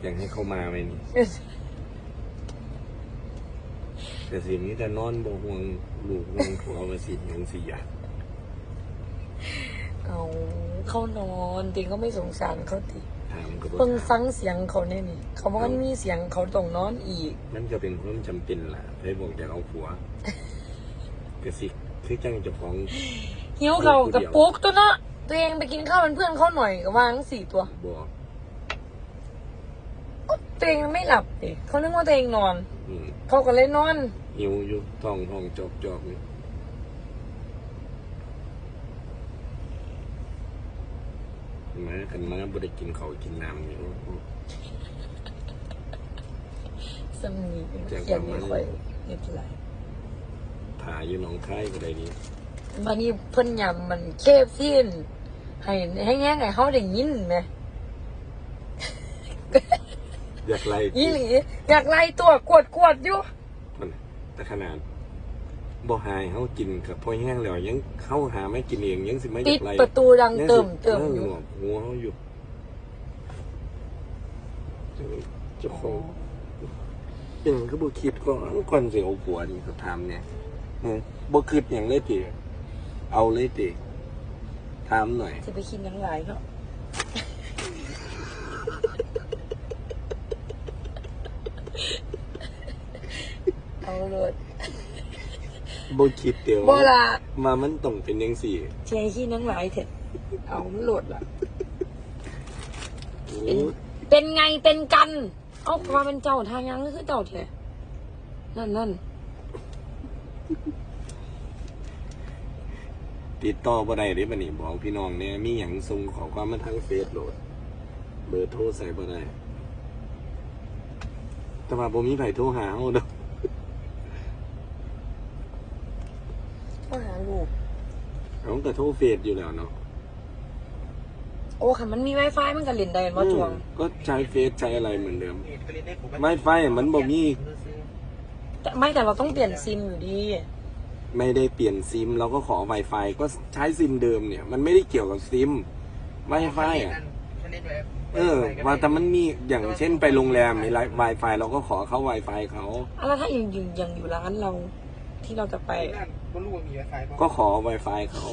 อยากให้เขามาไหมนี่ แต่สิ่งนี้แต่นอนบ่ห่วงลูกห่วงผัวมาสิหยังสิอยากเอาเขานอนจริงก็ไม่สงสารเขาติถามก็บ่เพิ่งถามฟังเสียงเขาเนี่ยนี่ เขาบอกว่ามันมีเสียงเขาต้องนอนอีก มันก็เป็นความจำเป็นล่ะเลยบอกจะเอาผัวก็สิคือจังเจ้าของ หิวเขากับปุ๊กตัวเนาะ ตัวเองไปกินข้าวเป็นเพื่อนเขาหน่อยก็วางสี่ตัวบอกอ๊ะตัวเองไม่หลับดิเขานึกว่าตัวเองนอน อืมเขาก็เลยนอน หิวอยู่ท้องท้องจอกจอกนี่มากันมาบ่ได้กินข้าวกินน้ำนี่โอ้โหสมีแจ้งเขียนความไม่มาค่อยเรียบร้อยถ่ายอยู่หนองคายก็ได้ดีวันนี้เพิ่นยำมันเคฟซีน ให้ให้แง่ไงเขาได้ยินไหมอยากไล่ยี่หลีอยากไล่ตัวกวดกวดอยู่มันแต่ขนาดบ่หายเฮากินกับพ่อแห้งแล้วยังเข้าหาไม่กินเองยังสิไม่อปิยาดกไล่ประตูดังยังสิเติมเติมนั่งอยู่หนวกหัวเฮาอยู่เจ้าของเป็นก็บ่คิดก่อนก่อนสิเอาผัวนี่เขาถามเนี่ยเออบ่คิดหยังเลยติเอาเลยติ ถามหน่อย จะไปคิดทั้งหลายเนาะเอาเลยบ่คิดเดียวบ่ละมามันต้องเป็นจังซี่เชียร์ขี้ทั้งหลายเถอะเอามันโหลดละโอ้เป็นเป็นไงเป็นกัน เอาความเป็นเจ้าทางยังคือเจ้าเถอะนั่นนั่น ติดต่อบ่ได้เด้บัดนี้บอกพี่น้องเนี่ยมีหยังส่งขอความมาทางเฟซโหลด เบอร์โทรใส่บ่ได้แต่ว่าบ่มีไผโทรหาเฮาดอกก็หาลูกเฮาก็โทรเฟซอยู่แล้วเนาะโอ้ค่ะมันมี Wi-Fi มันก็เล่นได้มาจวงอืมก็ใช้เฟซใช้อะไรเหมือนเดิม ไม่ไฟมันบ่มี แต่ไม่แต่เราต้องเปลี่ยนซิมอยู่ดี ไม่ได้เปลี่ยนซิมเราก็ขอ Wi-Fi ก็ใช้ซิมเดิมเนี่ย มันไม่ได้เกี่ยวกับซิม Wi-Fi อะเออว่าแต่มันมีอย่างเช่นไปโรงแรมมีไลฟ์ Wi-Fi เราก็ขอเข้า Wi-Fi เขาอะแล้วถ้าอย่างอยู่อย่างอยู่ร้านเราที่เราจะไปก็รู้ว่ามีไวไฟบ้างก็ขอ Wi-Fi เขา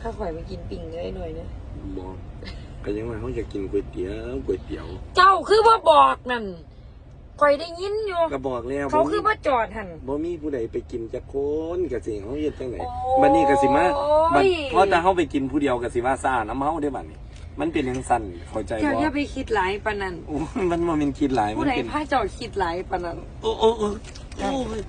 เขามีบ้างถ้าข่อยไปกินปิ่งได้หน่อยนะบอกก็ยังว่าเขาจะกินก๋วยเตี๋ยวก๋วยเตี๋ยว เจ้าคือว่าบอกนั่นข่อยได้ยินอยู่ก็บอกแล้วเขาบ่มีคือว่าจอดหันบ่มีผู้ใดไปกินจักคนกะสิเฮาเฮ็ดจังไดโอ้ยบัดนี้กะสิมาบัดพอแต่เฮาไปกินผู้เดียวกะสิว่าซ่าน้ำเฮาได้บัดนี้มันเป็นจังซั่นเข้าใจเจ้าบ่อย่าไปคิดหลายปานนั้นโอ้ยมันบ่แม่นคิดหลายมัผู้นใดเป็นพาเจ้าคิดหลายปานนั้นโอ้โอ้โอ้โอ้ย